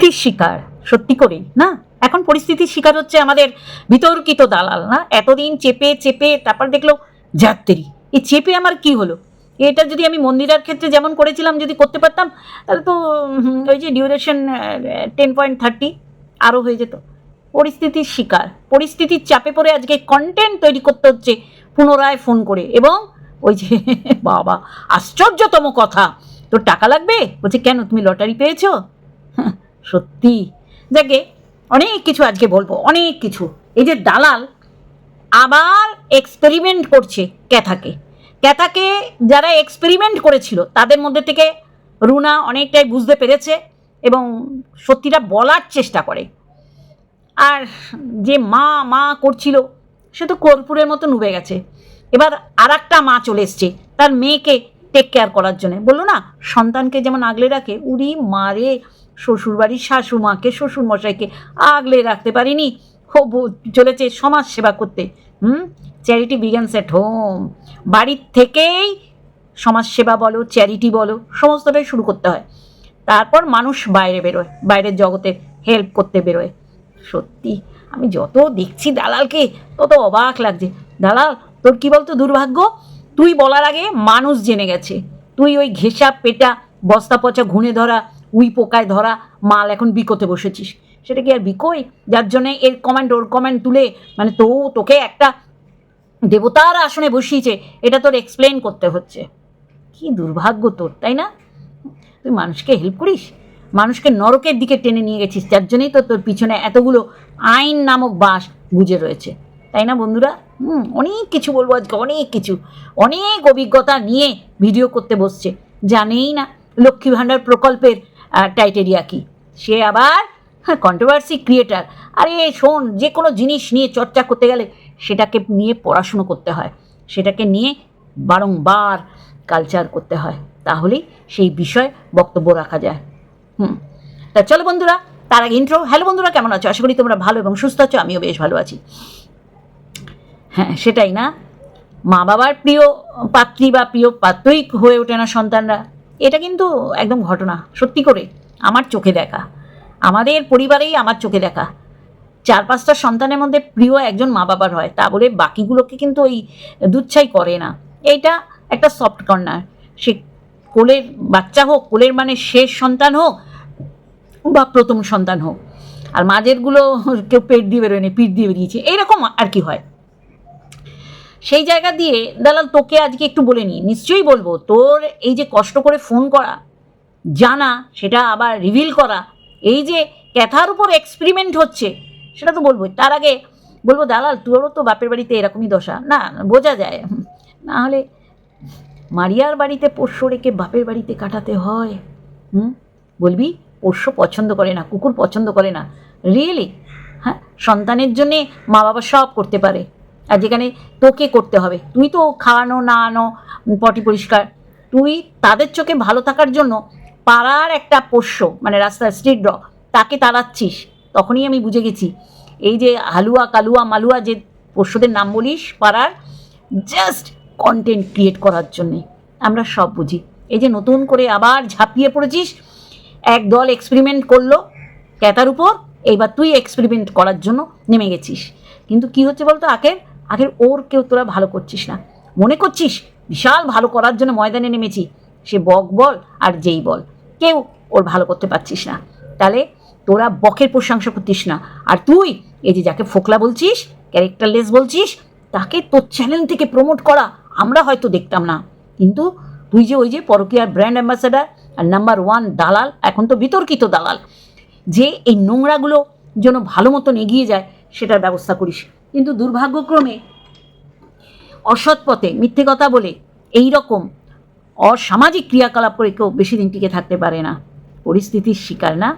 পরিস্থিতির শিকার, সত্যি করেই, না? এখন পরিস্থিতির শিকার হচ্ছে আমাদের বিতর্কিত দালাল, না? এতদিন চেপে চেপে তারপর দেখল যাত্রী এই চেপে আমার কি হলো? এটা যদি আমি মন্দিরার ক্ষেত্রে যেমন করেছিলাম, যদি করতে পারতাম, তাহলে তো ওই যে ডিউরেশন টেন পয়েন্ট থার্টি আরও হয়ে যেত। পরিস্থিতির শিকার, পরিস্থিতির চাপে পড়ে আজকে কন্টেন্ট তৈরি করতে হচ্ছে পুনরায় ফোন করে এবং ওই যে, বাবা, আশ্চর্যতম কথা, তোর টাকা লাগবে? বলছে, কেন? তুমি লটারি পেয়েছ? সত্যি। দেখে অনেক কিছু আজকে বলব, অনেক কিছু। এই যে দালাল আবার এক্সপেরিমেন্ট করছে ক্যাথাকে। ক্যাথাকে যারা এক্সপেরিমেন্ট করেছিল, তাদের মধ্যে থেকে রুনা অনেকটাই বুঝতে পেরেছে এবং সত্যিটা বলার চেষ্টা করে। আর যে মা মা করছিল, সে তো কর্পূরের মতো নুবে গেছে। এবার আর একটা মা চলে এসছে, তার মেয়েকে টেক কেয়ার করার জন্য। বলল না, সন্তানকে যেমন আগলে রাখে, উড়ি মারে। শ্বশুরবাড়ির শাশুমাকে, শ্বশুরমশাইকে আগলে রাখতে পারিনি। ও চলেছে সমাজ সেবা করতে। হুম? চ্যারিটি বিজ্ঞানস এট হোম বাড়ির থেকেই সমাজ সেবা বলো চ্যারিটি বলো, সমস্তটাই শুরু করতে হয়। তারপর মানুষ বাইরে বেরোয়, বাইরের জগতে হেল্প করতে বেরোয়। সত্যি, আমি যত দেখছি দালালকে, তত অবাক লাগছে। দালাল, তোর কি বলতো দুর্ভাগ্য? তুই বলার আগে মানুষ জেনে গেছে। তুই ওই ঘেঁষা, পেটা বস্তা পচা ঘুণে ধরা উই পোকায় ধরা, মাল এখন বিকোতে বসেছিস। সেটা কি আর বিকোই যার জন্যে এর কমেন্ট ওর কমেন্ট তুলে মানে তো, তোকে একটা দেবতার আসনে বসিয়েছে, এটা তোর এক্সপ্লেন করতে হচ্ছে। কি দুর্ভাগ্য তোর, তাই না? তুই মানুষকে হেল্প করিস? মানুষকে নরকের দিকে টেনে নিয়ে গেছিস, যার জন্যই তো তোর পিছনে এতগুলো আইন নামক বাস গুজে রয়েছে। তাই না বন্ধুরা? হুম, অনেক কিছু বলব আজকে, অনেক কিছু। অনেক অভিজ্ঞতা নিয়ে ভিডিও করতে বসছে। জানেই না, লক্ষ্মী ভাণ্ডার প্রকল্পের টাইটেরিয়া কি? সে আবার হ্যাঁ কন্ট্রোভার্সি ক্রিয়েটার আরে, শোন, যে কোনো জিনিস নিয়ে চর্চা করতে গেলে সেটাকে নিয়ে পড়াশুনো করতে হয়। সেটাকে নিয়ে বারংবার কালচার করতে হয়। তাহলেই সেই বিষয়ে বক্তব্য রাখা যায়। হুম। তা চলো বন্ধুরা, তার আগে ইন্ট্রো হ্যালো বন্ধুরা, কেমন আছো? আশা করি তোমরা ভালো এবং সুস্থ আছো, আমিও বেশ ভালো আছি। হ্যাঁ সেটাই না? মা বাবার প্রিয় পাত্রী বা প্রিয় পাত্রই হয়ে ওঠে না সন্তানরা। এটা কিন্তু একদম ঘটনা, সত্যি করে। আমার চোখে দেখা। আমাদের পরিবারেই আমার চোখে দেখা। চার পাঁচটা সন্তানের মধ্যে প্রিয় একজন মা বাবার হয়। তা বলে বাকিগুলোকে কিন্তু ওই দুচ্ছাই করে না। এইটা একটা সফট কর্নার সে কোলের বাচ্চা হোক, কোলের মানে শেষ সন্তান হোক বা প্রথম সন্তান হোক। আর মাঝেরগুলো কেউ পেট দিয়ে বেরোয়নি, পিঠ দিয়ে বেরিয়েছে। এইরকম আর কি হয়। সেই জায়গা দিয়ে, দালাল, তোকে আজকে একটু বলে নি নিশ্চয়ই বলব, তোর এই যে কষ্ট করে ফোন করা, জানা, সেটা আবার রিভিল করা, এই যে ক্যাথার উপর এক্সপেরিমেন্ট হচ্ছে, সেটা তো বলবোই। তার আগে বলব, দালাল, তোরও তো বাপের বাড়িতে এরকমই দশা। না বোঝা যায়। না হলে মারিয়ার বাড়িতে পোষ্য রেখে বাপের বাড়িতে কাটাতে হয়। হুম? বলবি, পোষ্য পছন্দ করে না, কুকুর পছন্দ করে না। রিয়েলি হ্যাঁ সন্তানের জন্যে মা বাবা সব করতে পারে। আর যেখানে তোকে করতে হবে। তুই তো খাওয়ানো না আনো পটি পরিষ্কার। তুই তাদের চোখে ভালো থাকার জন্য পাড়ার একটা পোষ্য মানে রাস্তার স্ট্রিট ড্র তাকে তাড়াচ্ছিস। তখনই আমি বুঝে গেছি। এই যে হালুয়া, কালুয়া, মালুয়া যে পোষ্যদের নাম বলিস পাড়ার জাস্ট কন্টেন্ট ক্রিয়েট করার জন্যে। আমরা সব বুঝি। এই যে নতুন করে আবার ঝাঁপিয়ে পড়েছিস, এক দল এক্সপেরিমেন্ট করল ক্যাতার উপর, এইবার তুই এক্সপেরিমেন্ট করার জন্য নেমে গেছিস। কিন্তু কি হচ্ছে বলতো আগের আগের ওর কেউ তোরা ভালো করছিস না। মনে করছিস? বিশাল ভালো করার জন্য ময়দানে নেমেছি। সে বক বল আর যেই বল। কেউ ওর ভালো করতে পারছিস না। তাহলে তোরা বকের প্রশংসা করতিস না। আর তুই, এই যে যাকে ফোকলা বলছিস, ক্যারেক্টারলেস বলছিস, তাকে তোর চ্যানেল থেকে প্রমোট করা আমরা হয়তো দেখতাম না। কিন্তু তুই যে ওই যে পরকীয়ার ব্র্যান্ড অ্যাম্বাসাডার আর নাম্বার ওয়ান দালাল, এখন তো বিতর্কিত দালাল। যে এই নোংরাগুলো যেন ভালো মতন এগিয়ে যায়, সেটার ব্যবস্থা করিস। কিন্তু দুর্ভাগ্যক্রমে অসৎ পথে, মিথ্যে কথা বলে এই রকম অসামাজিক ক্রিয়াকলাপ করে কেউ বেশি দিন টিকে থাকতে পারে না। পরিস্থিতির শিকার না।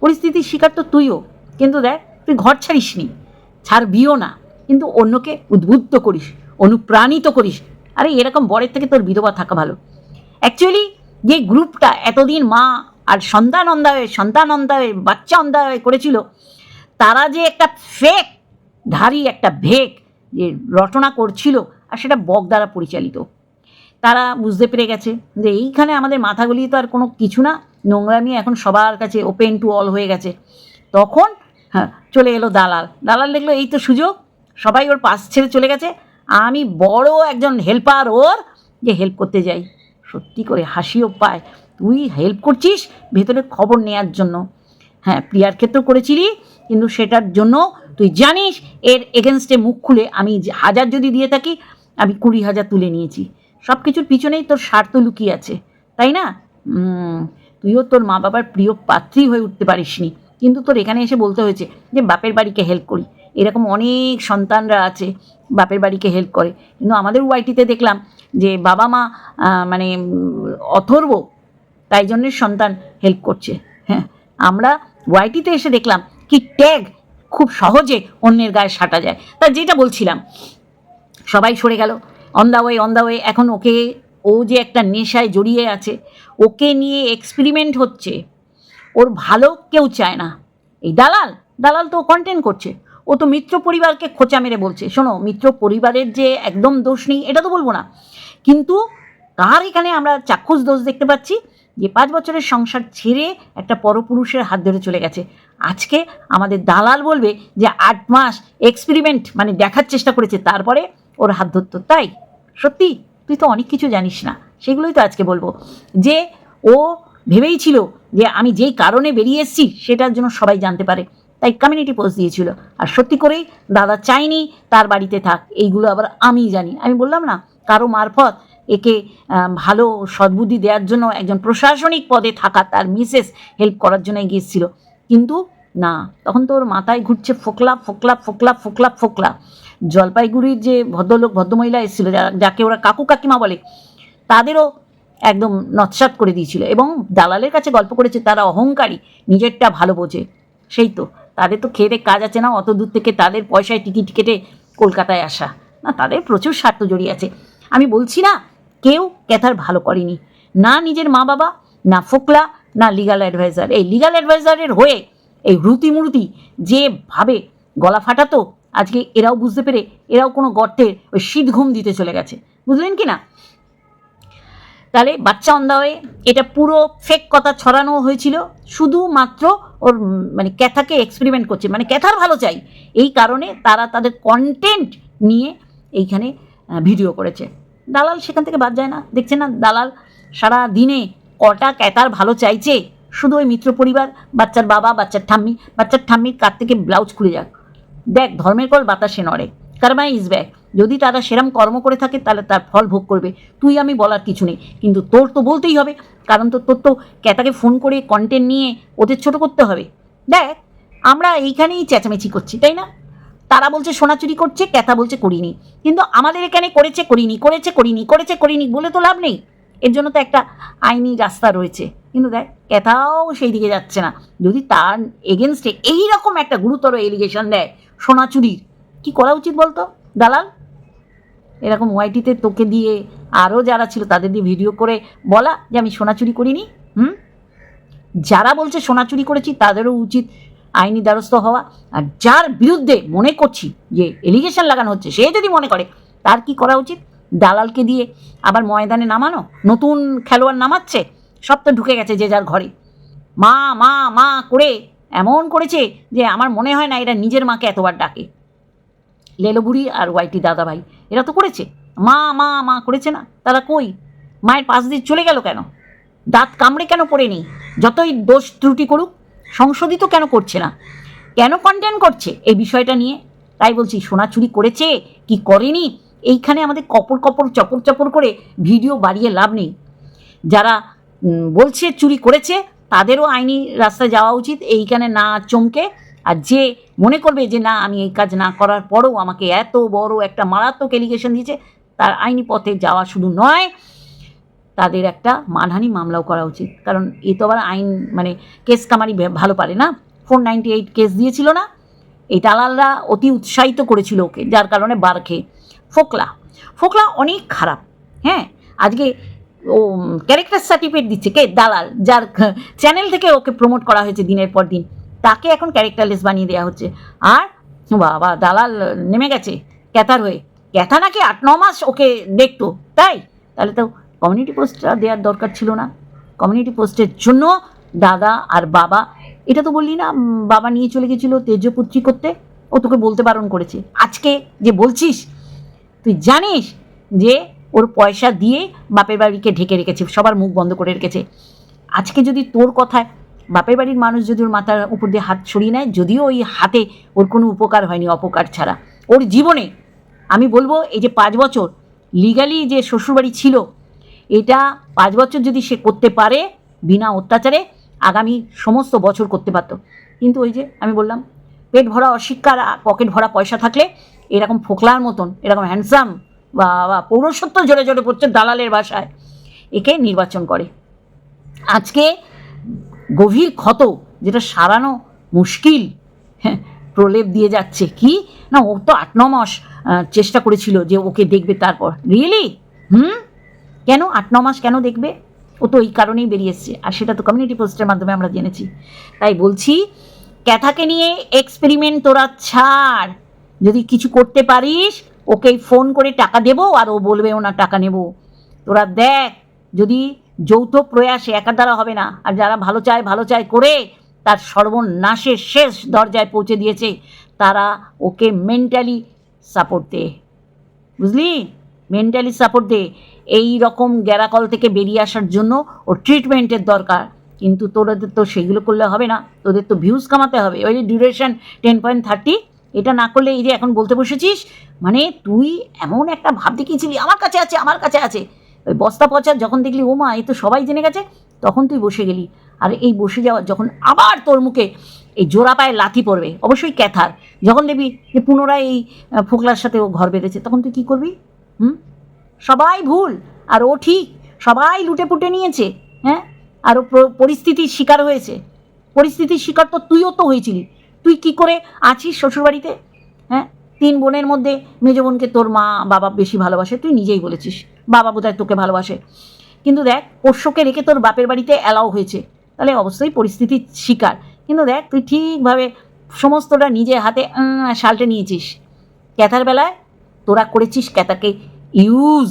পরিস্থিতির শিকার তো তুইও। কিন্তু দেখ, তুই ঘর ছাড়িসনি, ছাড়বিও না। কিন্তু অন্যকে উদ্বুদ্ধ করিস, অনুপ্রাণিত করিস। আরে, এরকম বরের থেকে তোর বিধবা থাকা ভালো। অ্যাকচুয়ালি যে গ্রুপটা এতদিন মা আর সন্তান অন্ধায় সন্তান অন্ধায় বাচ্চা অন্ধায় করেছিল, তারা যে একটা ফেক ধারী একটা ভেক যে রটনা করছিল আর সেটা বক দ্বারা পরিচালিত। তারা বুঝতে পেরে গেছে যে এইখানে আমাদের মাথাগুলি তো আর কোনো কিছু না, নোংরামি এখন সবার কাছে ওপেন টু অল হয়ে গেছে। তখন হ্যাঁ চলে এলো দালাল। দালাল দেখল, এই তো সুযোগ, সবাই ওর পাশ ছেড়ে চলে গেছে, আমি বড় একজন হেল্পার ওর যে হেল্প করতে যাই। সত্যি করে হাসিও পায়। তুই হেল্প করছিস, ভেতরে খবর নেয়ার জন্য। হ্যাঁ প্রিয়ার ক্ষেত্রেও করেছিলি, কিন্তু সেটার জন্য তুই জানিস এর এগেনস্টে মুখ খুলে আমি হাজার যদি দিয়ে থাকি, আমি কুড়ি হাজার তুলে নিয়েছি। সব কিছুর পিছনেই তোর স্বার্থ লুকিয়ে আছে, তাই না? তুইও তোর মা বাবার প্রিয় পাত্রী হয়ে উঠতে পারিসনি। কিন্তু তোর এখানে এসে বলতে হয়েছে যে বাপের বাড়িকে হেল্প করি। এরকম অনেক সন্তানরা আছে, বাপের বাড়িকে হেল্প করে। কিন্তু আমাদের ওয়াইটিতে দেখলাম যে বাবা মা মানে অথর্ব, তাই জন্যে সন্তান হেল্প করছে। হ্যাঁ আমরা ওয়াইটিতে এসে দেখলাম কি ট্যাগ খুব সহজে অন্যের গায়ে সাটা যায়। তা যেটা বলছিলাম, সবাই সরে গেল। On the way on the way okay ওকে, ও যে একটা নেশায় জড়িয়ে আছে, ওকে নিয়ে এক্সপেরিমেন্ট হচ্ছে। ওর ভালো কেউ চায় না। এই দালাল দালাল তো কন্টেন্ট করছে। ও তো মিত্র পরিবারকে খোঁচা মেরে বলছে। শোনো, মিত্র পরিবারের যে একদম দোষ নেই, এটা তো বলব না। কিন্তু তার এখানে আমরা চাক্ষুষ দোষ দেখতে পাচ্ছি? যে পাঁচ বছরের সংসার ছেড়ে একটা পরপুরুষের হাত ধরে চলে গেছে। আজকে আমাদের দালাল বলবে যে আট মাস এক্সপেরিমেন্ট মানে দেখার চেষ্টা করেছে, তারপরে ওর হাত ধরতো। তাই? সত্যি? তুই তো অনেক কিছু জানিস না। সেগুলোই তো আজকে বলব। যে ও ভেবেই ছিল যে আমি যেই কারণে বেরিয়ে এসেছি, সেটার জন্য সবাই জানতে পারে। তাই কমিউনিটি পোস্ট দিয়েছিল। আর সত্যি করেই দাদা চাইনি তার বাড়িতে থাক। এইগুলো আবার আমি জানি। আমি বললাম না, কারও মারফত একে ভালো সদ্বুদ্ধি দেওয়ার জন্য একজন প্রশাসনিক পদে থাকা তার মিসেস হেল্প করার জন্য গিয়েছিল কিন্তু না, তখন তো ওর মাথায় ঘুরছে ফোকলা ফোকলা ফোকলা ফোকলা ফোকলা। জলপাইগুড়ির যে ভদ্রলোক, ভদ্রমহিলা এসেছিল যাকে ওরা কাকু কাকিমা বলে, তাদেরও একদম নৎসাত করে দিয়েছিল এবং দালালের কাছে গল্প করেছে, তারা অহংকারী, নিজেরটা ভালো বোঝে। সেই তো, তাদের তো খেয়ে কাজ আছে না, অত দূর থেকে তাদের পয়সায় টিকিট কেটে কলকাতায় আসা। না, তাদের প্রচুর স্বার্থ জড়িয়ে আছে। আমি বলছি না কেউ ক্যাথার ভালো করেনি। না নিজের মা বাবা, না ফোকলা, না লিগাল অ্যাডভাইজার এই লিগাল অ্যাডভাইজারের হয়ে এই হুরুতি মুরুতি যে গলা ফাটাতো, আজকে এরাও বুঝতে পেরে, এরাও কোনো গর্তে ওই শীত ঘুম দিতে চলে গেছে। বুঝলেন কি না? তাহলে বাচ্চা অন্ধা হয়ে এটা পুরো ফেক কথা ছড়ানো হয়েছিল, শুধুমাত্র ওর মানে ক্যাথাকে এক্সপেরিমেন্ট করছে। মানে ক্যাথার ভালো চাই, এই কারণে তারা তাদের কন্টেন্ট নিয়ে এইখানে ভিডিও করেছে। দালাল সেখান থেকে বাদ যায় না। দেখছে না, দালাল সারা দিনে কটা ক্যাথার ভালো চাইছে? শুধু ওই মিত্র পরিবার, বাচ্চার বাবা, বাচ্চার ঠাম্মি, বাচ্চার ঠাম্মির কার থেকে ব্লাউজ খুলে যাক। দেখ, ধর্মের কল বাতাসে নড়ে। Karma is back. যদি তারা সেরম কর্ম করে থাকে, তাহলে তার ফল ভোগ করবে। তুই আমি বলার কিছু নেই। কিন্তু তোর তো বলতেই হবে। কারণ তো তোর তো ক্যাতাকে ফোন করে কন্টেন্ট নিয়ে ওদের ছোট করতে হবে। দেখ, আমরা এইখানেই চেঁচামেচি করছি, তাই না? তারা বলছে, সোনা চুরি করছে ক্যাথা বলছে, করিনি। কিন্তু আমাদের এখানে করেছে, করিনি করেছে করিনি করেছে, করিনি বলে তো লাভ নেই। এর জন্য তো একটা আইনি রাস্তা রয়েছে। কিন্তু দেখ ক্যাথাও সেই দিকে যাচ্ছে না। যদি তার এগেনস্টে এইরকম একটা গুরুতর এলিগেশন দেয়, সোনা চুরির, কি করা উচিত বলতো? দালাল? এরকম ওয়াইটিতে তোকে দিয়ে আরও যারা ছিল তাদের দিয়ে ভিডিও করে বলা যে, আমি সোনা চুরি করিনি, হুম? যারা বলছে, সোনা চুরি করেছি, তাদেরও উচিত আইনি দ্বারস্থ হওয়া আর যার বিরুদ্ধে মনে করছি যে এলিগেশন লাগানো হচ্ছে, সে যদি মনে করে, তার কি করা উচিত? দালালকে দিয়ে আবার ময়দানে নামানো? নতুন খেলোয়াড় নামাচ্ছে, সব তো ঢুকে গেছে যে যার ঘরে। মা মা মা করে এমন করেছে যে আমার মনে হয় না এরা নিজের মাকে এতবার ডাকে। লেলোবুড়ি আর ওয়াইটি দাদা ভাই এরা তো করেছে। মা মা মা করেছে না? তারা কই? মায়ের পাশ দিয়ে চলে গেল কেন? দাঁত কামড়ে কেন পড়েনি? যতই দোষ ত্রুটি করুক সংশোধিত কেন করছে না? কেন কন্টেন্ট করছে? এই বিষয়টা নিয়ে। তাই বলছি, সোনা চুরি করেছে, কি করেনি? এইখানে আমাদের কপর কপর, চপর চপর করে ভিডিও বাড়িয়ে লাভ নেই। যারা বলছে চুরি করেছে, তাদেরও আইনি রাস্তায় যাওয়া উচিত, এইখানে না চমকে। আর যে মনে করবে যে, না, আমি এই কাজ না করার পরেও আমাকে এত বড় একটা মারাত্মক এলিগেশন দিয়েছে, তার আইনি পথে যাওয়া শুধু নয় তাদের একটা মানহানি মামলাও করা উচিত। কারণ এ তো আবার আইন মানে কেস কামারি ভালো পারে না। ফোর নাইনটি এইট কেস দিয়েছিল না। এই দালালরা অতি উৎসাহিত করেছিল ওকে, যার কারণে বার খেয়ে। ফোকলা। ফোকলা অনেক খারাপ হ্যাঁ? আজকে ও ক্যারেক্টার সার্টিফিকেট দিচ্ছে কে? দালাল, যার চ্যানেল থেকে ওকে প্রমোট করা হয়েছে দিনের পর দিন। তাকে এখন ক্যারেক্টারলেস বানিয়ে দেওয়া হচ্ছে। আর, বাবা, দালাল নেমে গেছে ক্যাথার হয়ে। ক্যাথা নাকি আট ন মাস ওকে দেখতো, তাই? তাহলে তো কমিউনিটি পোস্টটা দেওয়ার দরকার ছিল না। কমিউনিটি পোস্টের জন্য দাদা আর বাবা, এটা তো বললি না বাবা নিয়ে চলে গেছিল তেজপুত্রী করতে, ও তোকে বলতে বারণ করেছে। আজকে যে বলছিস, তুই জানিস যে ওর পয়সা দিয়ে বাপের বাড়িকে ঢেকে রেখেছে, সবার মুখ বন্ধ করে রেখেছে। আজকে যদি তোর কথায় বাপের বাড়ির মানুষ যদি ওর মাথার উপর দিয়ে হাত সরিয়ে নেয়, যদিও ওই হাতে ওর কোনো উপকার হয়নি, অপকার ছাড়া। ওর জীবনে, আমি বলব এই যে পাঁচ বছর লিগালি যে শ্বশুরবাড়ি ছিল এটা পাঁচ বছর যদি সে করতে পারে বিনা অত্যাচারে আগামী সমস্ত বছর করতে পারতো। কিন্তু ওই যে আমি বললাম পেট ভরা অশিক্ষার পকেট ভরা পয়সা থাকলে এরকম ফোকলার মতন এরকম হ্যান্ডসাম বা পৌরসত্ব জোরে জোরে পড়ছে দালালের বাসায় একে নির্বাচন করে। আজকে গভীর ক্ষত যেটা সারানো মুশকিল হ্যাঁ, প্রলেপ দিয়ে যাচ্ছে। কি? না ও তো আট ন মাস চেষ্টা করেছিল যে ওকে দেখবে তারপর। Really hmm? কেন? আট, ন মাস কেন দেখবে? ও তো এই কারণেই বেরিয়ে এসছে আর সেটা তো কমিউনিটি পোস্টের মাধ্যমে আমরা জেনেছি। তাই বলছি, ক্যাথাকে নিয়ে এক্সপেরিমেন্ট তোরা ছাড়। যদি কিছু করতে পারিস ওকে ফোন করে টাকা দেবো আর ও বলবে ওনা টাকা নেব। তোরা দেখ, যদি যৌথ প্রয়াসে একা দ্বারা হবে না, আর যারা ভালো চায় ভালো চায় করে, তার সর্বনাশের শেষ দরজায় পৌঁছে দিয়েছে, তারা ওকে মেন্টালি সাপোর্ট দে। বুঝলি? মেন্টালি সাপোর্ট দে। এই রকম গ্যারাকল থেকে বেরিয়ে আসার জন্য ওর ট্রিটমেন্টের দরকার। কিন্তু তোদের তো সেগুলো করলে হবে না। তোদের তো ভিউজ কামাতে হবে। ওই যে ডিউরেশন টেন পয়েন্ট থার্টি এটা না করলে এই যে এখন বলতে বসেছিস মানে তুই এমন একটা ভাব দেখিয়েছিলি, আমার কাছে আছে, আমার কাছে আছে। ওই বস্তা পচা যখন দেখলি ও মা এ তো সবাই জেনে গেছে, তখন তুই বসে গেলি। আর এই বসে যাওয়া, যখন আবার তোর মুখে এই জোড়া পায়ে লাথি পড়বে, অবশ্যই ক্যাথার। যখন দেখবি যে পুনরায় এই ফোকলার সাথে ও ঘর বেঁধেছে, তখন তুই কী করবি? হুম? সবাই ভুল, আর ও ঠিক, সবাই লুটে পুটে নিয়েছে হ্যাঁ? আর ও পরিস্থিতির শিকার হয়েছে। পরিস্থিতির শিকার তো তুইও তো হয়েছিলি। তুই কি করে আছিস শ্বশুরবাড়িতে? হ্যাঁ? তিন বোনের মধ্যে মেজ বোনকে তোর মা, বাবা বেশি ভালোবাসে, তুই নিজেই বলেছিস, বাবা বোধহয় তোকে ভালোবাসে। কিন্তু দেখ, পোষ্যকে রেখে তোর বাপের বাড়িতে অ্যালাও হয়েছে। তাহলে অবশ্যই পরিস্থিতির শিকার। কিন্তু দেখ, তুই ঠিকভাবে সমস্তটা নিজে হাতে সালটে নিয়েছিস। ক্যাথার বেলায় তোরা করেছিস ক্যাথাকে ইউজ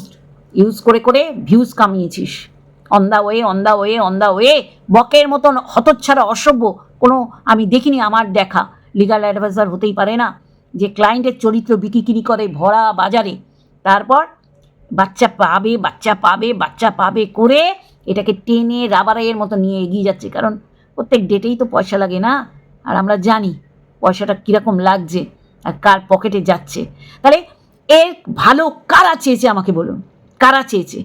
ইউজ করে করে views কামিয়েছিস। On the way on the way on the way বকের মতন হতচ্ছাড়া, অসভ্য, কোনো আমি দেখিনি, আমার দেখা। লিগাল অ্যাডভাইজার হতেই পারে না। যে ক্লায়েন্টের চরিত্র বিকিকিনি করে ভরা বাজারে, তারপর বাচ্চা পাবে বাচ্চা পাবে বাচ্চা পাবে করে এটাকে টেনে রাবারের মতো নিয়ে এগিয়ে যাচ্ছে। কারণ প্রত্যেক ডেটেই তো পয়সা লাগে না। আর আমরা জানি পয়সাটা কীরকম লাগছে আর কার পকেটে যাচ্ছে। তাহলে এর ভালো কারা চেয়েছে আমাকে বলুন? কারা চেয়েছে?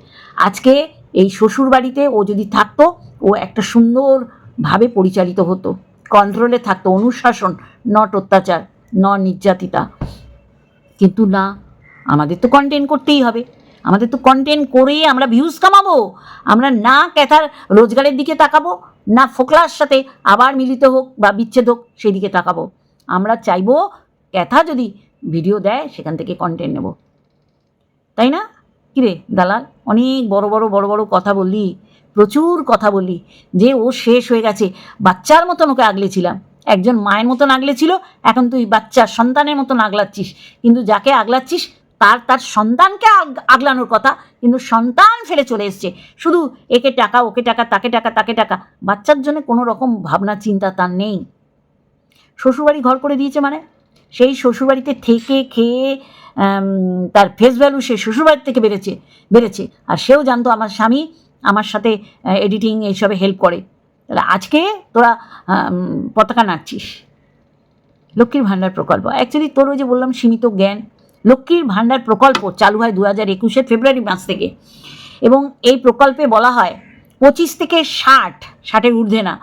আজকে এই শ্বশুর বাড়িতে ও যদি থাকতো, ও একটা সুন্দরভাবে পরিচালিত হতো। কন্ট্রোলে থাকতো, অনুশাসন, নট অত্যাচার ন নির্যাতিতা কিন্তু না, আমাদের তো কন্টেন্ট করতেই হবে। আমাদের তো কন্টেন্ট করেই আমরা ভিউজ কামাবো। আমরা না ক্যাথার রোজগারের দিকে তাকাবো, না ফোকলার সাথে আবার মিলিত হোক বা বিচ্ছেদ হোক, সেদিকে তাকাবো। আমরা চাইব ক্যাথা যদি ভিডিও দেয়, সেখান থেকে কন্টেন্ট নেব। তাই না? কিরে দালাল? অনেক বড় বড় বড় বড় কথা বললি, প্রচুর কথা বললি, যে ও শেষ হয়ে গেছে। বাচ্চার মতন ওকে আগলেছিলাম একজন মায়ের মতন আগলেছিল এখন তুই বাচ্চা সন্তানের মতন আগলাচ্ছিস। কিন্তু যাকে আগলাচ্ছিস, তার তার সন্তানকে আগ- আগলানোর কথা। কিন্তু সন্তান ফেলে চলে এসছে। শুধু একে টাকা, ওকে টাকা, তাকে টাকা তাকে টাকা। বাচ্চার জন্য কোনো রকম ভাবনা, চিন্তা তার নেই। শ্বশুরবাড়ি ঘর করে দিয়েছে মানে? সেই শ্বশুরবাড়িতে থেকে খেয়ে তার ফেস ভ্যালু সে শ্বশুরবাড়ি থেকে বেড়েছে বেড়েছে। আর সেও জানতো আমার স্বামী আমার সাথে এডিটিং এইসবে হেল্প করে। তাহলে আজকে তোরা পতাকা নাড়ছিস। লক্ষ্মীর ভাণ্ডার প্রকল্প। অ্যাকচুয়ালি তোর ওই যে বললাম সীমিত জ্ঞান। লক্ষ্মীর ভাণ্ডার প্রকল্প চালু হয় দু হাজার একুশে ফেব্রুয়ারি মাস থেকে। এবং এই প্রকল্পে বলা হয় পঁচিশ থেকে ষাট, ষাটের ঊর্ধ্বে না।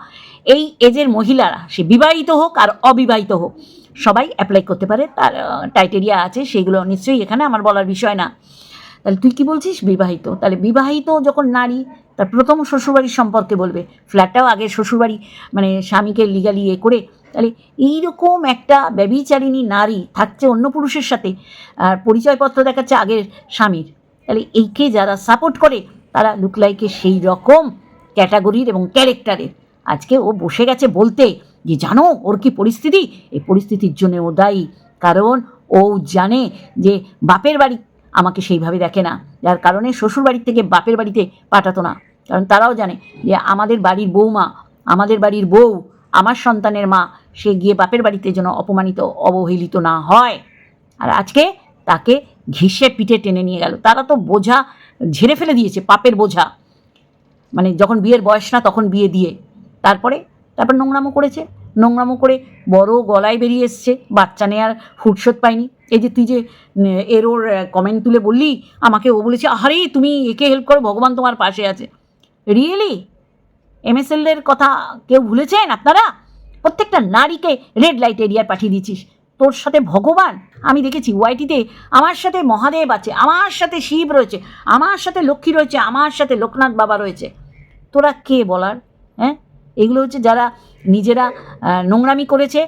এই এজের মহিলারা, সে বিবাহিত হোক আর অবিবাহিত হোক সবাই অ্যাপ্লাই করতে পারে, তার টাইটেরিয়া আছে সেগুলো নিশ্চয়ই এখানে আমার বলার বিষয় না। তাহলে তুই কি বলছিস? বিবাহিত। তাহলে বিবাহিত যখন নারী, তার প্রথম শ্বশুরবাড়ির সম্পর্কে বলবে। ফ্ল্যাটটাও আগে শ্বশুরবাড়ি মানে স্বামীকে লিগালি ইয়ে করে, তাহলে এইরকম একটা ব্যবিচারিণী নারী থাকছে অন্য পুরুষের সাথে, আর পরিচয়পত্র দেখাচ্ছে আগের স্বামীর। তাহলে এইকে যারা সাপোর্ট করে, তারা লুকলাইকে সেই রকম ক্যাটাগরির এবং ক্যারেক্টারের আজকে ও বসে গেছে বলতে যে জানো, ওর কি পরিস্থিতি? এই পরিস্থিতির জন্য ও দায়ী। কারণ ও জানে যে বাপের বাড়ি আমাকে সেইভাবে দেখে না। যার কারণে শ্বশুর বাড়ির থেকে বাপের বাড়িতে পাঠাতো না। কারণ তারাও জানে যে আমাদের বাড়ির বৌমা, আমাদের বাড়ির বউ, আমার সন্তানের মা, সে গিয়ে বাপের বাড়িতে যেন অপমানিত, অবহেলিত না হয়। আর আজকে তাকে ঘিসে পিঠে টেনে নিয়ে গেল। তারা তো বোঝা ঝেড়ে ফেলে দিয়েছে, পাপের বোঝা। মানে যখন বিয়ের বয়স না, তখন বিয়ে দিয়ে। তারপরে তারপর নোংরামো করেছে। নোংরামো করে বড় গলায় বেরিয়ে এসছে। বাচ্চা নেওয়ার ফুরসত পায়নি এই যে তুই যে এর ওর কমেন্ট তুলে বললি, আমাকে ও বলেছে আরে তুমি একে হেল্প করো, ভগবান তোমার পাশে আছে। রিয়েলি এমএসএলের কথা কেউ ভুলেছেন আপনারা? প্রত্যেকটা নারীকে রেড লাইট এরিয়ার পাঠিয়ে দিচ্ছিস। তোর সাথে ভগবান, আমি দেখেছি ওয়াইটিতে আমার সাথে মহাদেব আছে, আমার সাথে শিব রয়েছে, আমার সাথে লক্ষ্মী রয়েছে, আমার সাথে লোকনাথ বাবা রয়েছে। তোরা কে বলার? হ্যাঁ? এগুলো হচ্ছে যারা নিজেরা নোংরামি করেছে,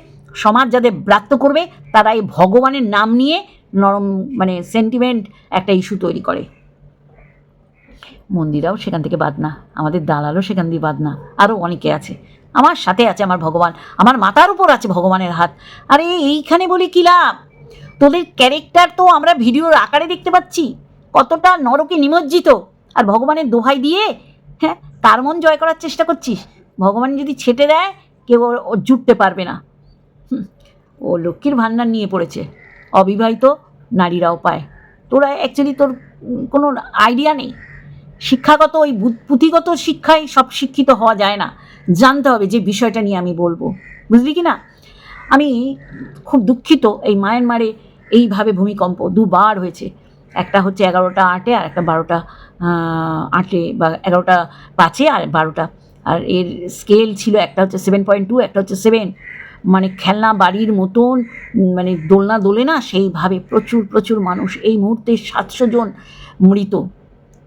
সমাজ যাদের ব্রাত্য করবে তারা এই ভগবানের নাম নিয়ে নরম মানে সেন্টিমেন্ট একটা ইস্যু তৈরি করে। মন্দিরাও সেখান থেকে বাদ না, আমাদের দালালও সেখান দিয়ে বাদ না আরও অনেকে আছে। আমার সাথে আছে আমার ভগবান, আমার মাথার উপর আছে ভগবানের হাত। আরে এইখানে বলি কী লাভ? তোদের ক্যারেক্টার তো আমরা ভিডিওর আকারে দেখতে পাচ্ছি, কতটা নরকে নিমজ্জিত। আর ভগবানের দোহাই দিয়ে হ্যাঁ তার মন জয় করার চেষ্টা করছিস ভগবান যদি ছেটে দেয়, কেউ ও জুটতে পারবে না। ও লক্ষ্মীর ভাণ্ডার নিয়ে পড়েছে। অবিবাহিত নারীরাও পায় তোরা অ্যাকচুয়ালি তোর কোনো আইডিয়া নেই। শিক্ষাগত ওই পুঁথিগত শিক্ষায় সব শিক্ষিত হওয়া যায় না। জানতে হবে যে বিষয়টা নিয়ে আমি বলব। বুঝলি কি না? আমি খুব দুঃখিত এই মায়ানমারে এইভাবে ভূমিকম্প দুবার হয়েছে। একটা হচ্ছে এগারোটা আটে আর একটা বারোটা আটে বা এগারোটা পাঁচে আর বারোটা। আর এর স্কেল ছিল একটা হচ্ছে সেভেন পয়েন্ট টু একটা হচ্ছে সেভেন মানে খেলনা বাড়ির মতন মানে দোলনা দোলে না, সেইভাবে প্রচুর প্রচুর মানুষ এই মুহূর্তে সাতশো জন মৃত।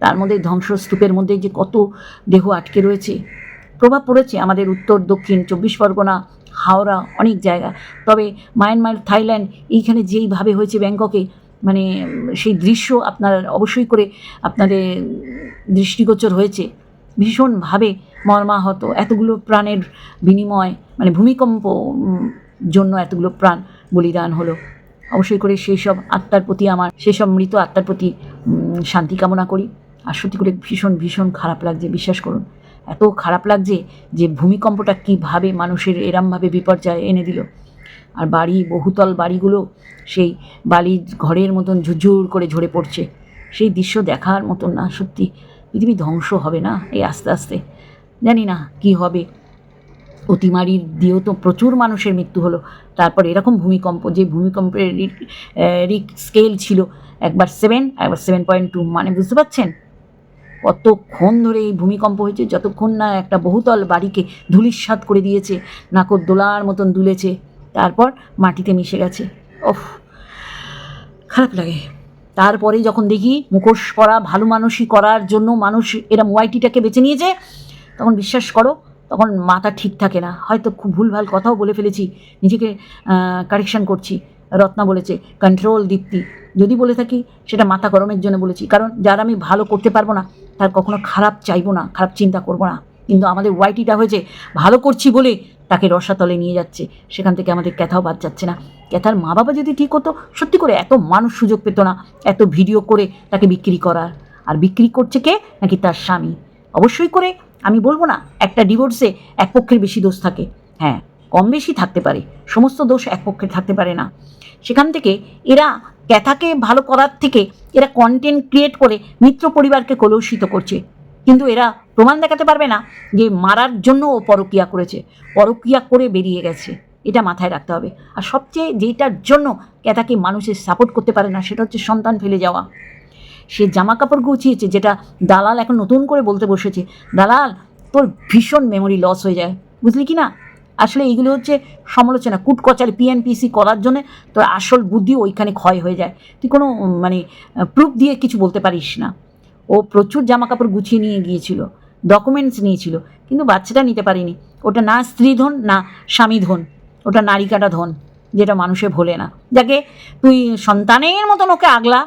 তার মধ্যে ধ্বংসস্তূপের মধ্যে যে কত দেহ আটকে রয়েছে, প্রভাব পড়েছে আমাদের উত্তর, দক্ষিণ, চব্বিশ পরগনা, হাওড়া, অনেক জায়গা। তবে মায়ানমার, থাইল্যান্ড, এইখানে যেইভাবে হয়েছে ব্যাংককে মানে সেই দৃশ্য আপনার অবশ্যই করে আপনাদের দৃষ্টিগোচর হয়েছে। ভীষণভাবে মর্মাহত, এতগুলো প্রাণের বিনিময় মানে ভূমিকম্প জন্য এতগুলো প্রাণ বলিদান হলো। অবশ্যই করে সেই সব আত্মার প্রতি আমার, সেসব মৃত আত্মার প্রতি শান্তি কামনা করি। আর সত্যি করে ভীষণ ভীষণ খারাপ লাগছে, বিশ্বাস করুন। এত খারাপ লাগছে যে ভূমিকম্পটা কীভাবে মানুষের এরমভাবে বিপর্যয় এনে দিল। আর বাড়ি, বহুতল বাড়িগুলো সেই বালির ঘরের মতন ঝুরঝুর করে ঝরে পড়ছে। সেই দৃশ্য দেখার মতন না, সত্যি। পৃথিবী ধ্বংস হবে না, এই আস্তে আস্তে। জানি না কি হবে। অতিমারির দিয়েও তো প্রচুর মানুষের মৃত্যু হলো। তারপর এরকম ভূমিকম্প, যে ভূমিকম্পের রিক স্কেল ছিল, একবার সেভেন একবার সেভেন পয়েন্ট টু মানে বুঝতে পারছেন? কতক্ষণ ধরে এই ভূমিকম্প হয়েছে, যতক্ষণ না একটা বহুতল বাড়িকে ধুলিস্বাদ করে দিয়েছে, নাকর দোলার মতন দুলেছে, তারপর মাটিতে মিশে গেছে। ওফ, খারাপ লাগে। তারপরে যখন দেখি মুখোশ পরা, ভালো মানুষই করার জন্য মানুষ এরা ওয়াইটিটাকে বেছে নিয়েছে তখন বিশ্বাস করো, তখন মাথা ঠিক থাকে না। হয়তো খুব ভুলভাল কথাও বলে ফেলেছি, নিজেকে কারেকশন করছি। রত্না বলেছে কন্ট্রোল দীপ্তি। যদি বলে থাকি, সেটা মাথা গরমের জন্য বলেছি। কারণ যার আমি ভালো করতে পারব না, তার কখনো খারাপ চাইব না, খারাপ চিন্তা করব না। কিন্তু আমাদের ওয়াইটিটা হয়েছে, ভালো করছি বলে তাকে রসাতলে নিয়ে যাচ্ছে। সেখান থেকে আমাদের ক্যাথাও বাদ যাচ্ছে না। ক্যাথার মা বাবা যদি ঠিক হতো, সত্যি করে এত মানুষ সুযোগ পেত না, এত ভিডিও করে তাকে বিক্রি করার। আর বিক্রি করছে কে? নাকি তার স্বামী। অবশ্যই করে আমি বলব না, একটা ডিভোর্সে এক পক্ষের বেশি দোষ থাকে। হ্যাঁ কম বেশি থাকতে পারে, সমস্ত দোষ এক পক্ষে থাকতে পারে না। সেখান থেকে এরা ক্যাথাকে ভালো করার থেকে এরা কন্টেন্ট ক্রিয়েট করে মিত্র পরিবারকে কলুষিত করছে। কিন্তু এরা প্রমাণ দেখাতে পারবে না যে মারার জন্য ও পরকিয়া করেছে পরকিয়া করে বেরিয়ে গেছে। এটা মাথায় রাখতে হবে। আর সবচেয়ে যেটার জন্য ক্যাথাকে মানুষের সাপোর্ট করতে পারে না, সেটা হচ্ছে সন্তান ফেলে যাওয়া। সে জামা কাপড় গুছিয়েছে, যেটা দালাল এখন নতুন করে বলতে বসেছে। দালাল, তোর ভীষণ মেমোরি লস হয়ে যায়। বুঝলি কি না? আসলে এইগুলো হচ্ছে সমালোচনা কুটকচাল পিএনপিসি করার জন্য তোর আসল বুদ্ধি ওইখানে ক্ষয় হয়ে যায়। তুই কোনো মানে প্রুফ দিয়ে কিছু বলতে পারিস না। ও প্রচুর জামা কাপড় গুছিয়ে নিয়ে গিয়েছিল ডকুমেন্টস নিয়েছিল, কিন্তু বাচ্চাটা নিতে পারিনি। ওটা না স্ত্রী ধন, না স্বামী ধন। ওটা নারী কাটা ধন, যেটা মানুষে ভোলে না। যাকে তুই সন্তানের মতন ওকে আগলা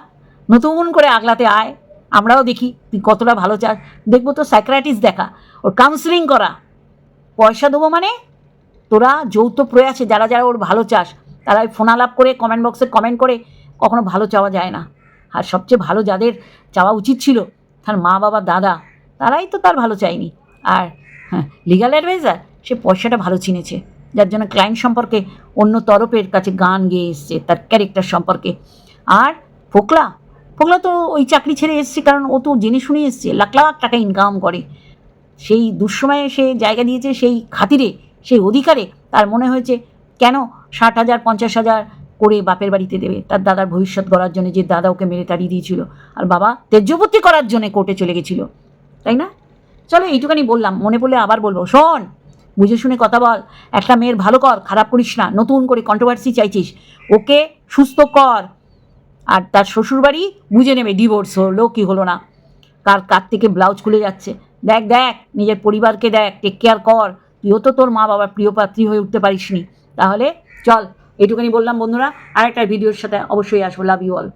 নতুন করে আগলাতে আয়। আমরাও দেখি তুই কতটা ভালো চাস। দেখব তো সাইক্রাটিস্ট দেখা, ওর কাউন্সিলিং করা। পয়সা দেবো মানে? তোরা যৌথ প্রয়াসে যারা যারা ওর ভালো চাস, তারা ওই ফোন আলাপ করে কমেন্ট বক্সে কমেন্ট করে, কখনো ভালো চাওয়া যায় না। আর সবচেয়ে ভালো যাদের চাওয়া উচিত ছিল, তার মা বাবা, দাদা, তারাই তো তার ভালো চায়নি। আর হ্যাঁ লিগাল অ্যাডভাইজার সে পয়সাটা ভালো চিনেছে। যার জন্য ক্লায়েন্ট সম্পর্কে অন্য তরফের কাছে গান গেয়ে এসছে, তার ক্যারেক্টার সম্পর্কে। আর, ফোকলা ফোকলা তো ওই চাকরি ছেড়ে এসছে, কারণ ও তো জেনে শুনে এসছে, লাখ লাখ টাকা ইনকাম করে। সেই দুঃসময়ে সে জায়গা দিয়েছে, সেই খাতিরে, সেই অধিকারে তার মনে হয়েছে, কেন ষাট হাজার, পঞ্চাশ হাজার করে বাপের বাড়িতে দেবে? তার দাদার ভবিষ্যৎ গড়ার জন্য যে দাদা ওকে মেরে তাড়িয়ে দিয়েছিল, আর বাবা তেজ্যবর্তী করার জন্য কোর্টে চলে গেছিল। তাই না? চলো এইটুখানি বললাম, মনে পড়লে আবার বলব। শোন, বুঝে শুনে কথা বল, একটা মেয়ের ভালো কর, খারাপ করিস না, নতুন করে কন্ট্রোভার্সি চাইছিস, ওকে সুস্থ কর। আর তার শ্বশুরবাড়ি বুঝে নেবে ডিভোর্স হলো কি হলো না। কার কার থেকে ব্লাউজ খুলে যাচ্ছে? দেখ দেখ, নিজের পরিবারকে দেখ টেক কেয়ার কর। তুইও তো তোর মা বাবার প্রিয় পাত্রী হয়ে উঠতে পারিসনি। তাহলে চল এটুকুনি বললাম বন্ধুরা। আর একটা ভিডিওর সাথে অবশ্যই আসব। Love you all